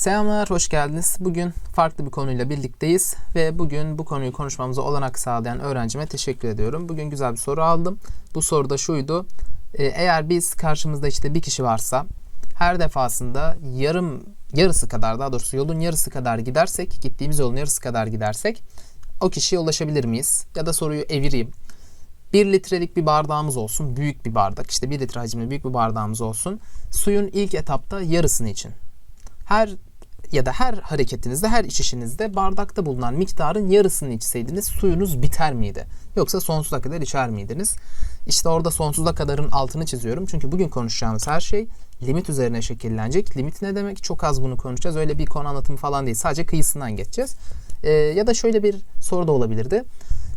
Selamlar, hoş geldiniz. Bugün farklı bir konuyla birlikteyiz ve bugün bu konuyu konuşmamıza olanak sağlayan öğrencime teşekkür ediyorum. Bugün güzel bir soru aldım. Bu soru da şuydu. Ee, Eğer biz karşımızda işte bir kişi varsa her defasında yarım yarısı kadar daha doğrusu yolun yarısı kadar gidersek, gittiğimiz yolun yarısı kadar gidersek o kişiye ulaşabilir miyiz? Ya da soruyu evireyim. 1 litrelik bir bardağımız olsun. Büyük bir bardak. işte 1 litre hacimli büyük bir bardağımız olsun. Suyun ilk etapta yarısını için. Her ya da her hareketinizde, her içişinizde bardakta bulunan miktarın yarısını içseydiniz suyunuz biter miydi? Yoksa sonsuza kadar içer miydiniz? İşte orada sonsuza kadarın altını çiziyorum. Çünkü bugün konuşacağımız her şey limit üzerine şekillenecek. Limit ne demek? Çok az bunu konuşacağız. Öyle bir konu anlatımı falan değil. Sadece kıyısından geçeceğiz. Ee, ya da şöyle bir soru da olabilirdi.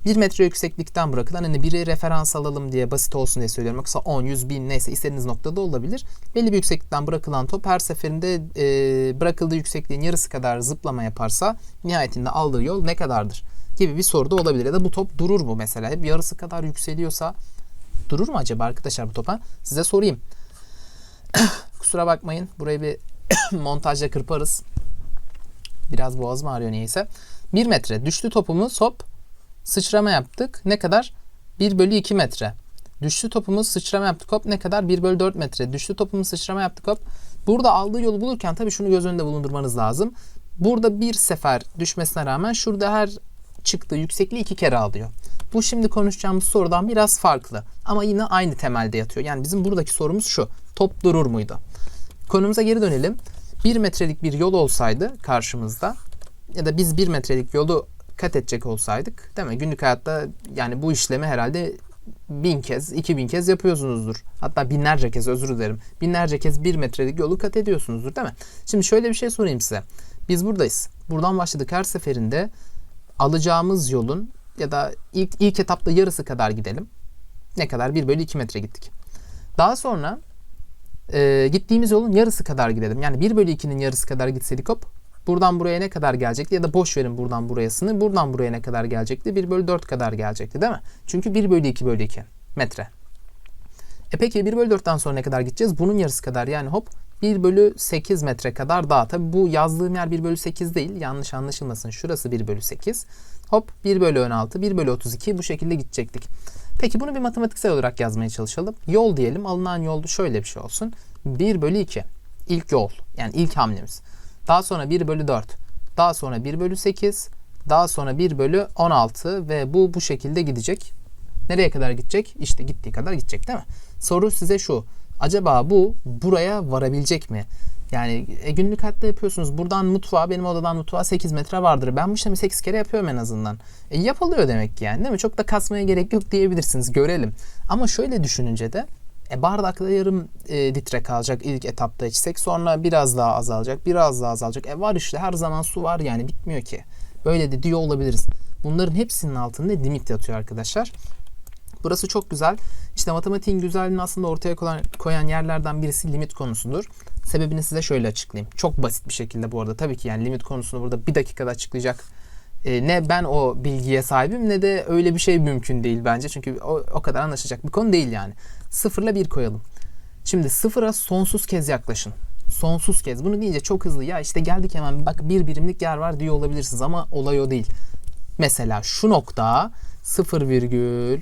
1 metre yükseklikten bırakılan hani biri referans alalım diye basit olsun diye söylüyorum. Yoksa 10, 100, 1000 neyse istediğiniz noktada olabilir. Belli bir yükseklikten bırakılan top her seferinde e, bırakıldığı yüksekliğin yarısı kadar zıplama yaparsa nihayetinde aldığı yol ne kadardır? Gibi bir soru da olabilir. Ya da bu top durur mu mesela? Hep yarısı kadar yükseliyorsa durur mu acaba arkadaşlar bu topa? Size sorayım. Kusura bakmayın. Burayı bir montajla kırparız. Biraz boğazım ağrıyor neyse. 1 metre düştü topumuz hop sıçrama yaptık. Ne kadar? 1 bölü 2 metre. Düştü topumuz sıçrama yaptık hop ne kadar? 1 bölü 4 metre. Düştü topumuz sıçrama yaptık hop. Burada aldığı yolu bulurken tabii şunu göz önünde bulundurmanız lazım. Burada bir sefer düşmesine rağmen şurada her çıktığı yüksekliği iki kere alıyor. Bu şimdi konuşacağımız sorudan biraz farklı. Ama yine aynı temelde yatıyor. Yani bizim buradaki sorumuz şu. Top durur muydu? Konumuza geri dönelim. 1 metrelik bir yol olsaydı karşımızda ya da biz 1 metrelik yolu kat edecek olsaydık değil mi? Günlük hayatta yani bu işlemi herhalde bin kez, iki bin kez yapıyorsunuzdur. Hatta binlerce kez özür dilerim. Binlerce kez bir metrelik yolu kat ediyorsunuzdur değil mi? Şimdi şöyle bir şey sorayım size. Biz buradayız. Buradan başladık her seferinde alacağımız yolun ya da ilk, ilk etapta yarısı kadar gidelim. Ne kadar? 1 bölü 2 metre gittik. Daha sonra e, gittiğimiz yolun yarısı kadar gidelim. Yani 1 bölü 2'nin yarısı kadar gitseydik hop buradan buraya ne kadar gelecekti ya da boş verin buradan burayasını buradan buraya ne kadar gelecekti 1 bölü 4 kadar gelecekti değil mi? Çünkü 1 bölü 2 bölü 2 metre. E peki 1 bölü 4'ten sonra ne kadar gideceğiz? Bunun yarısı kadar yani hop 1 bölü 8 metre kadar daha. Tabi bu yazdığım yer 1 bölü 8 değil. Yanlış anlaşılmasın. Şurası 1 bölü 8. Hop 1 bölü 16, 1 bölü 32 bu şekilde gidecektik. Peki bunu bir matematiksel olarak yazmaya çalışalım. Yol diyelim. Alınan yol şöyle bir şey olsun. 1 bölü 2. İlk yol. Yani ilk hamlemiz. Daha sonra 1 bölü 4. Daha sonra 1 bölü 8. Daha sonra 1 bölü 16 ve bu bu şekilde gidecek. Nereye kadar gidecek? İşte gittiği kadar gidecek değil mi? Soru size şu. Acaba bu buraya varabilecek mi? Yani e, günlük hayatta yapıyorsunuz. Buradan mutfağa, benim odadan mutfağa 8 metre vardır. Ben bu işlemi 8 kere yapıyorum en azından. E, yapılıyor demek ki yani değil mi? Çok da kasmaya gerek yok diyebilirsiniz. Görelim. Ama şöyle düşününce de e, bardakta yarım e, litre kalacak ilk etapta içsek. Sonra biraz daha azalacak. Biraz daha azalacak. E var işte her zaman su var yani bitmiyor ki. Böyle de diyor olabiliriz. Bunların hepsinin altında limit yatıyor arkadaşlar. Burası çok güzel. İşte matematiğin güzelliğini aslında ortaya koyan, yerlerden birisi limit konusudur. Sebebini size şöyle açıklayayım. Çok basit bir şekilde bu arada. Tabii ki yani limit konusunu burada bir dakikada açıklayacak e, ne ben o bilgiye sahibim ne de öyle bir şey mümkün değil bence. Çünkü o, o kadar anlaşacak bir konu değil yani. Sıfırla bir koyalım. Şimdi sıfıra sonsuz kez yaklaşın. Sonsuz kez. Bunu deyince çok hızlı ya işte geldik hemen bak bir birimlik yer var diyor olabilirsiniz ama olay o değil. Mesela şu nokta 0 virgül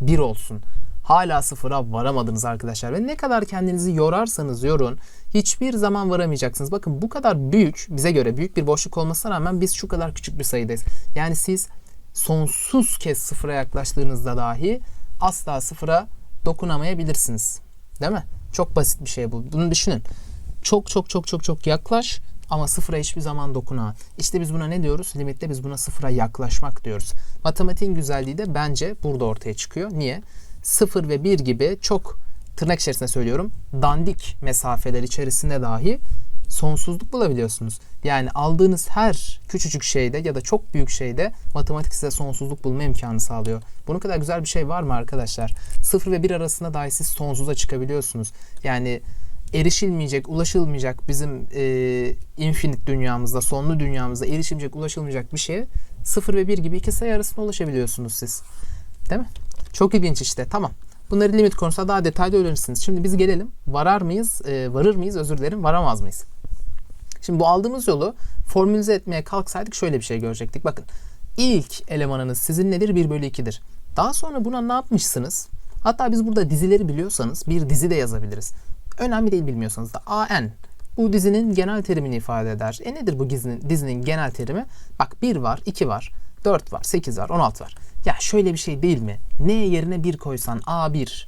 1 olsun. Hala sıfıra varamadınız arkadaşlar. Ve ne kadar kendinizi yorarsanız yorun hiçbir zaman varamayacaksınız. Bakın bu kadar büyük, bize göre büyük bir boşluk olmasına rağmen biz şu kadar küçük bir sayıdayız. Yani siz sonsuz kez sıfıra yaklaştığınızda dahi asla sıfıra dokunamayabilirsiniz. Değil mi? Çok basit bir şey bu. Bunu düşünün. Çok çok çok çok çok yaklaş ama sıfıra hiçbir zaman dokunma. İşte biz buna ne diyoruz? Limitte biz buna sıfıra yaklaşmak diyoruz. Matematiğin güzelliği de bence burada ortaya çıkıyor. Niye? 0 ve 1 gibi çok tırnak içerisinde söylüyorum dandik mesafeler içerisinde dahi sonsuzluk bulabiliyorsunuz. Yani aldığınız her küçücük şeyde ya da çok büyük şeyde matematik size sonsuzluk bulma imkanı sağlıyor. Bunun kadar güzel bir şey var mı arkadaşlar? 0 ve 1 arasında dahi siz sonsuza çıkabiliyorsunuz. Yani erişilmeyecek, ulaşılmayacak bizim e, infinite dünyamızda, sonlu dünyamızda erişilmeyecek, ulaşılmayacak bir şeye 0 ve 1 gibi iki sayı arasında ulaşabiliyorsunuz siz. Değil mi? Çok ilginç işte. Tamam. Bunları limit konusunda daha detaylı öğrenirsiniz. Şimdi biz gelelim. Varar mıyız? E, varır mıyız? Özür dilerim. Varamaz mıyız? Şimdi bu aldığımız yolu formülize etmeye kalksaydık şöyle bir şey görecektik. Bakın ilk elemanınız sizin nedir? 1 bölü 2'dir. Daha sonra buna ne yapmışsınız? Hatta biz burada dizileri biliyorsanız bir dizi de yazabiliriz. Önemli değil bilmiyorsanız da AN. Bu dizinin genel terimini ifade eder. E nedir bu dizinin, dizinin genel terimi? Bak 1 var, 2 var, 4 var, 8 var, 16 var. Ya şöyle bir şey değil mi? N yerine 1 koysan A1.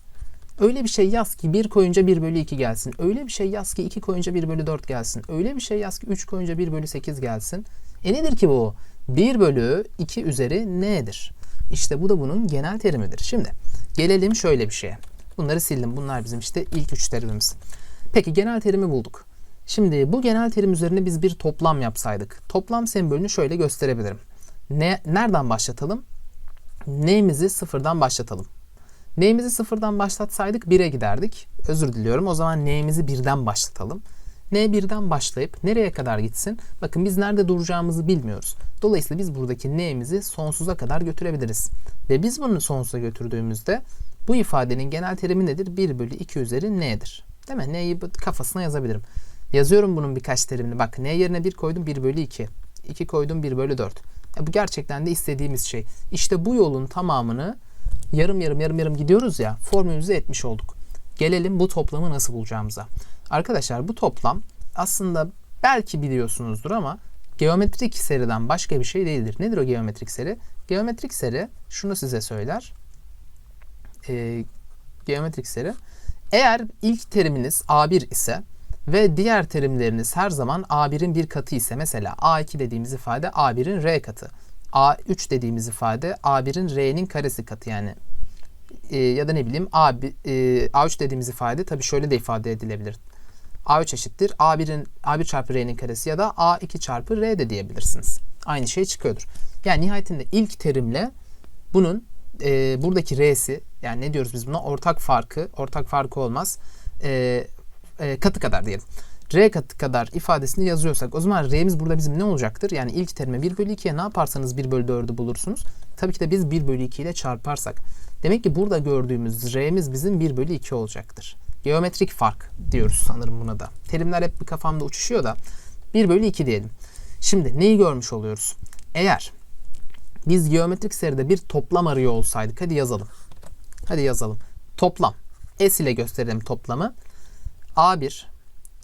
Öyle bir şey yaz ki 1 koyunca 1 bölü 2 gelsin. Öyle bir şey yaz ki 2 koyunca 1 bölü 4 gelsin. Öyle bir şey yaz ki 3 koyunca 1 bölü 8 gelsin. E nedir ki bu? 1 bölü 2 üzeri n'dir. İşte bu da bunun genel terimidir. Şimdi gelelim şöyle bir şeye. Bunları sildim. Bunlar bizim işte ilk üç terimimiz. Peki genel terimi bulduk. Şimdi bu genel terim üzerine biz bir toplam yapsaydık. Toplam sembolünü şöyle gösterebilirim. Ne, nereden başlatalım? N'imizi sıfırdan başlatalım. N'imizi sıfırdan başlatsaydık 1'e giderdik. Özür diliyorum. O zaman N'imizi birden başlatalım. N birden başlayıp nereye kadar gitsin? Bakın biz nerede duracağımızı bilmiyoruz. Dolayısıyla biz buradaki N'imizi sonsuza kadar götürebiliriz. Ve biz bunu sonsuza götürdüğümüzde bu ifadenin genel terimi nedir? 1 bölü 2 üzeri N'dir. Değil mi? N'yi kafasına yazabilirim. Yazıyorum bunun birkaç terimini. Bak N yerine 1 koydum 1 bölü 2. 2 koydum 1 bölü 4. Ya bu gerçekten de istediğimiz şey. İşte bu yolun tamamını yarım yarım yarım yarım gidiyoruz ya formülümüze etmiş olduk. Gelelim bu toplamı nasıl bulacağımıza. Arkadaşlar bu toplam aslında belki biliyorsunuzdur ama geometrik seriden başka bir şey değildir. Nedir o geometrik seri? Geometrik seri şunu size söyler. Ee, geometrik seri eğer ilk teriminiz A1 ise ve diğer terimleriniz her zaman A1'in bir katı ise mesela A2 dediğimiz ifade A1'in R katı. A3 dediğimiz ifade A1'in R'nin karesi katı yani e, ya da ne bileyim A, e, A3 dediğimiz ifade tabi şöyle de ifade edilebilir. A3 eşittir A1'in A1 çarpı R'nin karesi ya da A2 çarpı R de diyebilirsiniz. Aynı şey çıkıyordur. Yani nihayetinde ilk terimle bunun e, buradaki R'si yani ne diyoruz biz buna ortak farkı ortak farkı olmaz e, e, katı kadar diyelim. R katı kadar ifadesini yazıyorsak o zaman R'miz burada bizim ne olacaktır? Yani ilk terime 1 bölü 2'ye ne yaparsanız 1 bölü 4'ü bulursunuz. Tabii ki de biz 1 bölü 2 ile çarparsak. Demek ki burada gördüğümüz R'miz bizim 1 bölü 2 olacaktır. Geometrik fark diyoruz sanırım buna da. Terimler hep bir kafamda uçuşuyor da 1 bölü 2 diyelim. Şimdi neyi görmüş oluyoruz? Eğer biz geometrik seride bir toplam arıyor olsaydık hadi yazalım. Hadi yazalım. Toplam. S ile gösterelim toplamı. A1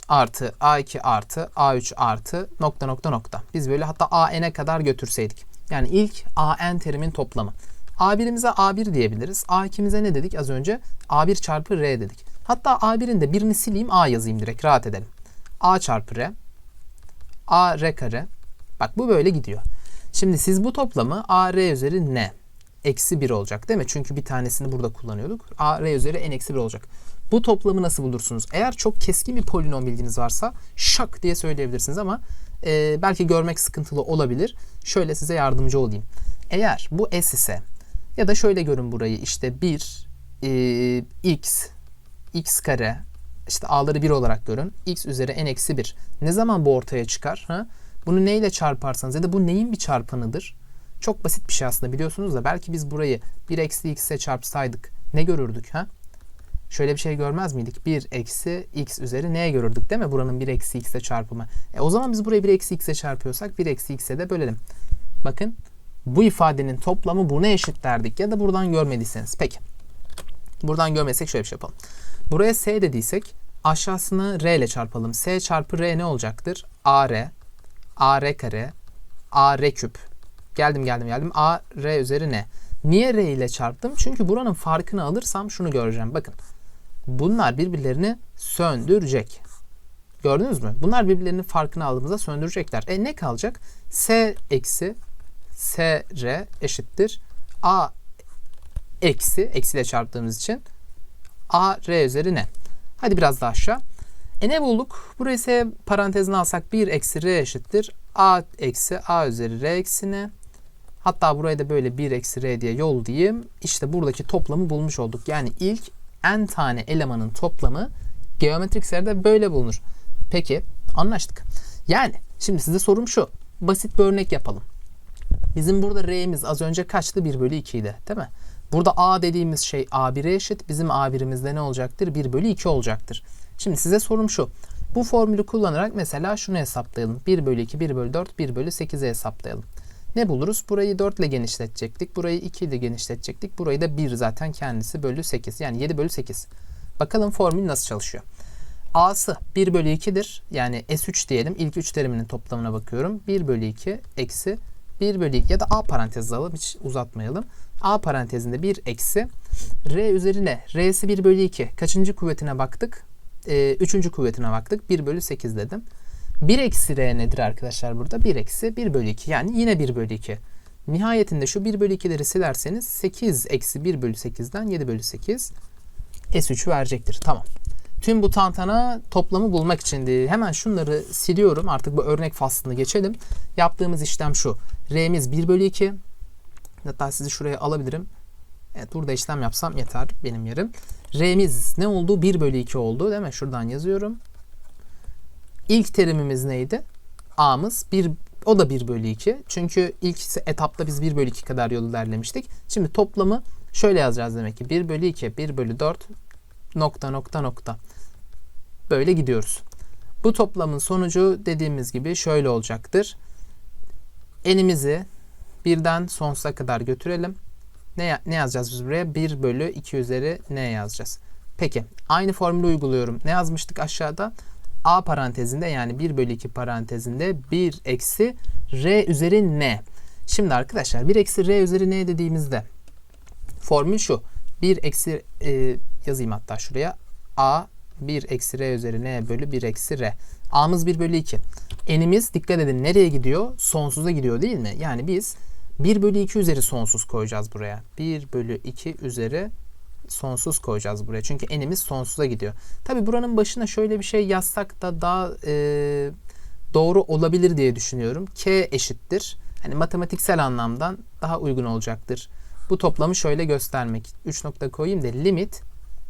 artı A2 artı A3 artı nokta nokta nokta. Biz böyle hatta AN'e kadar götürseydik. Yani ilk AN terimin toplamı. A1'imize A1 diyebiliriz. A2'mize ne dedik az önce? A1 çarpı R dedik. Hatta A1'in de birini sileyim A yazayım direkt rahat edelim. A çarpı R. A R kare. Bak bu böyle gidiyor. Şimdi siz bu toplamı A R üzeri N eksi 1 olacak değil mi? Çünkü bir tanesini burada kullanıyorduk. A R üzeri N eksi 1 olacak. Bu toplamı nasıl bulursunuz? Eğer çok keskin bir polinom bilginiz varsa şak diye söyleyebilirsiniz ama e, belki görmek sıkıntılı olabilir. Şöyle size yardımcı olayım. Eğer bu S ise ya da şöyle görün burayı işte 1 e, x x kare işte a'ları 1 olarak görün. x üzeri n eksi 1. Ne zaman bu ortaya çıkar? Ha? Bunu neyle çarparsanız ya da bu neyin bir çarpanıdır? Çok basit bir şey aslında biliyorsunuz da belki biz burayı 1 eksi x'e çarpsaydık ne görürdük? ha? Şöyle bir şey görmez miydik? 1 eksi x üzeri neye görürdük değil mi? Buranın 1 eksi x'e çarpımı. E o zaman biz burayı 1 eksi x'e çarpıyorsak 1 eksi x'e de bölelim. Bakın bu ifadenin toplamı buna eşit derdik ya da buradan görmediyseniz. Peki. Buradan görmesek şöyle bir şey yapalım. Buraya s dediysek aşağısını r ile çarpalım. s çarpı r ne olacaktır? ar, ar kare, ar küp. Geldim geldim geldim. a r üzeri ne? Niye r ile çarptım? Çünkü buranın farkını alırsam şunu göreceğim. Bakın. Bunlar birbirlerini söndürecek. Gördünüz mü? Bunlar birbirlerinin farkını aldığımızda söndürecekler. E ne kalacak? S eksi SR eşittir. A eksi, eksiyle çarptığımız için A R üzeri ne? Hadi biraz daha aşağı. E ne bulduk? Burayı ise parantezine alsak 1 eksi R eşittir. A eksi A üzeri R eksi ne? Hatta buraya da böyle 1 eksi R diye yol diyeyim. İşte buradaki toplamı bulmuş olduk. Yani ilk n tane elemanın toplamı geometrik seride böyle bulunur. Peki anlaştık. Yani şimdi size sorum şu. Basit bir örnek yapalım. Bizim burada R'miz az önce kaçtı? 1 bölü 2 idi değil mi? Burada A dediğimiz şey A1'e eşit. Bizim A1'imizde ne olacaktır? 1 bölü 2 olacaktır. Şimdi size sorum şu. Bu formülü kullanarak mesela şunu hesaplayalım. 1 bölü 2, 1 bölü 4, 1 bölü 8'e hesaplayalım. Ne buluruz? Burayı 4 ile genişletecektik. Burayı 2 ile genişletecektik. Burayı da 1 zaten kendisi bölü 8. Yani 7 bölü 8. Bakalım formül nasıl çalışıyor. A'sı 1 bölü 2'dir. Yani S3 diyelim. İlk 3 teriminin toplamına bakıyorum. 1 bölü 2 eksi 1 bölü 2 ya da A parantezi alalım. Hiç uzatmayalım. A parantezinde 1 eksi R üzerine R'si 1 bölü 2. Kaçıncı kuvvetine baktık? Ee, üçüncü kuvvetine baktık. 1 bölü 8 dedim. 1 eksi R nedir arkadaşlar burada? 1 eksi 1 bölü 2. Yani yine 1 bölü 2. Nihayetinde şu 1 bölü 2'leri silerseniz 8 eksi 1 bölü 8'den 7 bölü 8 S3 verecektir. Tamam. Tüm bu tantana toplamı bulmak içindi. Hemen şunları siliyorum. Artık bu örnek faslını geçelim. Yaptığımız işlem şu. R'miz 1 bölü 2. Hatta sizi şuraya alabilirim. Evet burada işlem yapsam yeter benim yerim. R'miz ne oldu? 1 bölü 2 oldu değil mi? Şuradan yazıyorum. İlk terimimiz neydi? A'mız 1 o da 1 bölü 2. Çünkü ilk etapta biz 1 bölü 2 kadar yolu ilerlemiştik. Şimdi toplamı şöyle yazacağız demek ki. 1 bölü 2, 1 bölü 4 nokta nokta nokta. Böyle gidiyoruz. Bu toplamın sonucu dediğimiz gibi şöyle olacaktır. Enimizi birden sonsuza kadar götürelim. Ne, ne yazacağız biz buraya? 1 bölü 2 üzeri ne yazacağız? Peki aynı formülü uyguluyorum. Ne yazmıştık aşağıda? A parantezinde yani 1 bölü 2 parantezinde 1 eksi R üzeri N. Şimdi arkadaşlar 1 eksi R üzeri N dediğimizde formül şu. 1 eksi e, yazayım hatta şuraya. A 1 eksi R üzeri N bölü 1 eksi R. A'mız 1 bölü 2. N'imiz dikkat edin nereye gidiyor? Sonsuza gidiyor değil mi? Yani biz 1 bölü 2 üzeri sonsuz koyacağız buraya. 1 bölü 2 üzeri sonsuz koyacağız buraya. Çünkü n'imiz sonsuza gidiyor. Tabi buranın başına şöyle bir şey yazsak da daha e, doğru olabilir diye düşünüyorum. K eşittir. Hani matematiksel anlamdan daha uygun olacaktır. Bu toplamı şöyle göstermek. 3 nokta koyayım da limit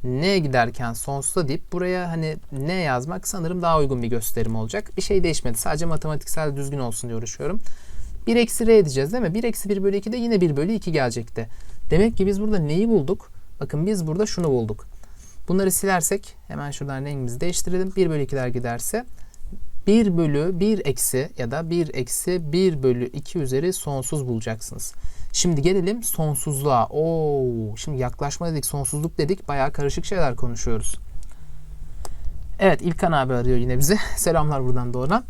n giderken sonsuza deyip buraya hani n yazmak sanırım daha uygun bir gösterim olacak. Bir şey değişmedi. Sadece matematiksel düzgün olsun diye uğraşıyorum. 1 eksi r edeceğiz değil mi? 1 eksi 1 bölü 2 de yine 1 bölü 2 gelecekti. Demek ki biz burada neyi bulduk? Bakın biz burada şunu bulduk. Bunları silersek hemen şuradan rengimizi değiştirelim. 1 bölü 2'ler giderse 1 bölü 1 eksi ya da 1 eksi 1 bölü 2 üzeri sonsuz bulacaksınız. Şimdi gelelim sonsuzluğa. Oo, şimdi yaklaşma dedik, sonsuzluk dedik. Bayağı karışık şeyler konuşuyoruz. Evet İlkan abi arıyor yine bizi. Selamlar buradan doğru.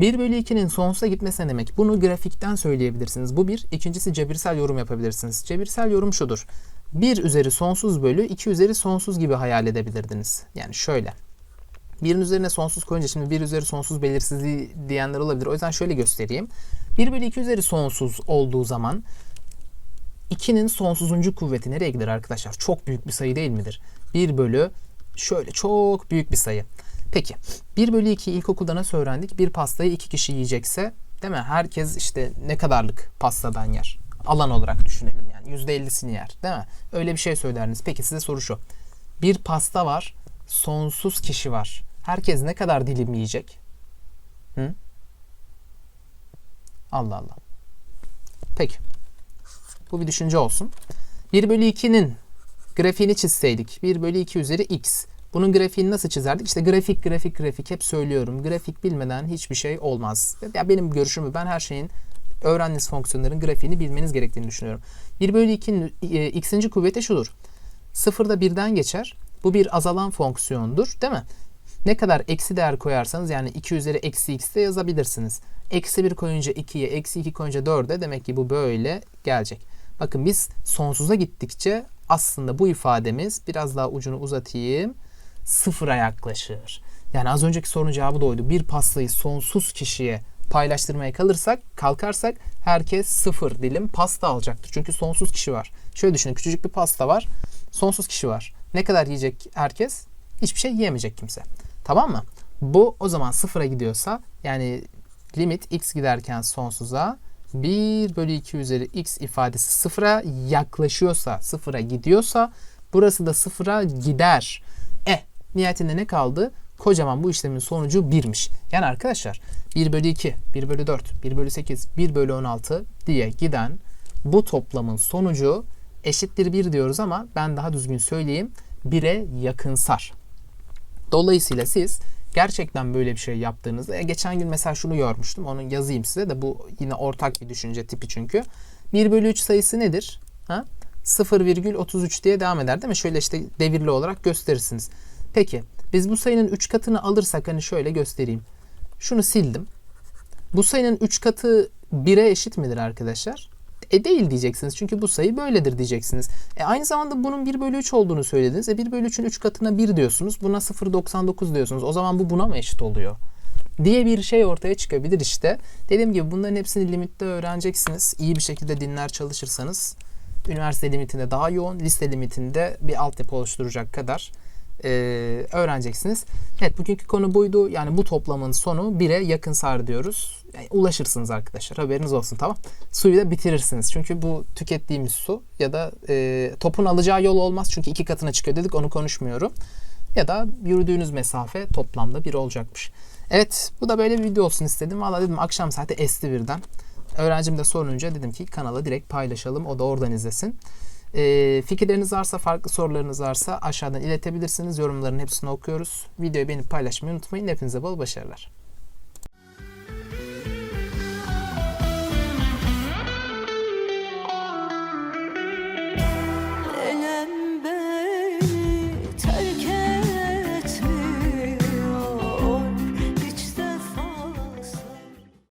1 bölü 2'nin sonsuza gitmesi ne demek? Bunu grafikten söyleyebilirsiniz. Bu bir. İkincisi cebirsel yorum yapabilirsiniz. Cebirsel yorum şudur. 1 üzeri sonsuz bölü 2 üzeri sonsuz gibi hayal edebilirdiniz. Yani şöyle. 1'in üzerine sonsuz koyunca şimdi 1 üzeri sonsuz belirsizliği diyenler olabilir. O yüzden şöyle göstereyim. 1 bölü 2 üzeri sonsuz olduğu zaman 2'nin sonsuzuncu kuvveti nereye gider arkadaşlar? Çok büyük bir sayı değil midir? 1 bölü şöyle çok büyük bir sayı. Peki 1 bölü 2 ilkokulda nasıl öğrendik? Bir pastayı iki kişi yiyecekse değil mi? Herkes işte ne kadarlık pastadan yer? Alan olarak düşünelim yani. %50'sini yer değil mi? Öyle bir şey söylerdiniz. Peki size soru şu. Bir pasta var. Sonsuz kişi var. Herkes ne kadar dilim yiyecek? Hı? Allah Allah. Peki. Bu bir düşünce olsun. 1 bölü 2'nin grafiğini çizseydik. 1 bölü 2 üzeri x. Bunun grafiğini nasıl çizerdik? İşte grafik, grafik, grafik hep söylüyorum. Grafik bilmeden hiçbir şey olmaz. Ya benim görüşüm ben her şeyin öğrendiğiniz fonksiyonların grafiğini bilmeniz gerektiğini düşünüyorum. 1 bölü 2'nin e, x'inci kuvveti şudur. Sıfırda birden geçer. Bu bir azalan fonksiyondur değil mi? Ne kadar eksi değer koyarsanız yani 2 üzeri eksi x de yazabilirsiniz. Eksi 1 koyunca 2'ye, eksi 2 koyunca 4'e demek ki bu böyle gelecek. Bakın biz sonsuza gittikçe aslında bu ifademiz biraz daha ucunu uzatayım sıfıra yaklaşır. Yani az önceki sorunun cevabı da oydu. Bir pastayı sonsuz kişiye paylaştırmaya kalırsak, kalkarsak herkes sıfır dilim pasta alacaktır. Çünkü sonsuz kişi var. Şöyle düşünün küçücük bir pasta var. Sonsuz kişi var. Ne kadar yiyecek herkes? Hiçbir şey yiyemeyecek kimse. Tamam mı? Bu o zaman sıfıra gidiyorsa yani limit x giderken sonsuza 1 bölü 2 üzeri x ifadesi sıfıra yaklaşıyorsa, sıfıra gidiyorsa burası da sıfıra gider. E nihayetinde ne kaldı? Kocaman bu işlemin sonucu 1'miş. Yani arkadaşlar 1 bölü 2, 1 bölü 4, 1 bölü 8, 1 bölü 16 diye giden bu toplamın sonucu eşittir 1 diyoruz ama ben daha düzgün söyleyeyim 1'e yakınsar. Dolayısıyla siz gerçekten böyle bir şey yaptığınızda e, geçen gün mesela şunu görmüştüm onu yazayım size de bu yine ortak bir düşünce tipi çünkü 1 bölü 3 sayısı nedir? Ha? 0,33 diye devam eder değil mi? Şöyle işte devirli olarak gösterirsiniz. Peki biz bu sayının 3 katını alırsak hani şöyle göstereyim. Şunu sildim. Bu sayının 3 katı 1'e eşit midir arkadaşlar? E değil diyeceksiniz. Çünkü bu sayı böyledir diyeceksiniz. E aynı zamanda bunun 1 bölü 3 olduğunu söylediniz. E 1 bölü 3'ün 3 katına 1 diyorsunuz. Buna 0,99 diyorsunuz. O zaman bu buna mı eşit oluyor? diye bir şey ortaya çıkabilir işte. Dediğim gibi bunların hepsini limitte öğreneceksiniz. İyi bir şekilde dinler çalışırsanız üniversite limitinde daha yoğun, liste limitinde bir altyapı oluşturacak kadar e, öğreneceksiniz. Evet bugünkü konu buydu. Yani bu toplamın sonu 1'e yakın sar diyoruz. Yani ulaşırsınız arkadaşlar haberiniz olsun tamam. Suyu da bitirirsiniz. Çünkü bu tükettiğimiz su ya da e, topun alacağı yol olmaz. Çünkü iki katına çıkıyor dedik onu konuşmuyorum. Ya da yürüdüğünüz mesafe toplamda 1 olacakmış. Evet bu da böyle bir video olsun istedim. Valla dedim akşam saati esti birden. Öğrencim de sorunca dedim ki kanala direkt paylaşalım. O da oradan izlesin. Ee, fikirleriniz varsa, farklı sorularınız varsa aşağıdan iletebilirsiniz. Yorumların hepsini okuyoruz. Videoyu beğenip paylaşmayı unutmayın. Hepinize bol başarılar.